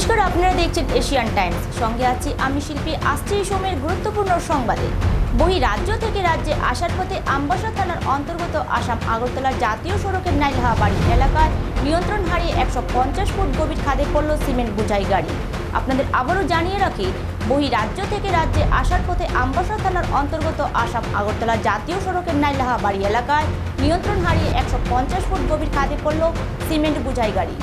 নমস্কার, আপনারা দেখছেন এশিয়ান টাইমস। সঙ্গে আছি আমি শিল্পী আসছি এই সময়ের গুরুত্বপূর্ণ সংবাদে। বহি রাজ্য থেকে রাজ্যে আসার পথে আমবাসা থানার অন্তর্গত আসাম আগরতলা জাতীয় সড়কের নাইলহাবাড়ি এলাকায় নিয়ন্ত্রণ হারিয়ে একশো পঞ্চাশ ফুট গভীর খাদে পড়ল সিমেন্ট বোঝাই গাড়ি। আপনাদের আবারও জানিয়ে রাখি, বহি রাজ্য থেকে রাজ্যে আসার পথে আমবাসা থানার অন্তর্গত আসাম আগরতলা জাতীয় সড়কের নাইলাহা বাড়ি এলাকায় নিয়ন্ত্রণ হারিয়ে একশো পঞ্চাশ ফুট গভীর খাদে পড়ল সিমেন্ট বোঝাই গাড়ি।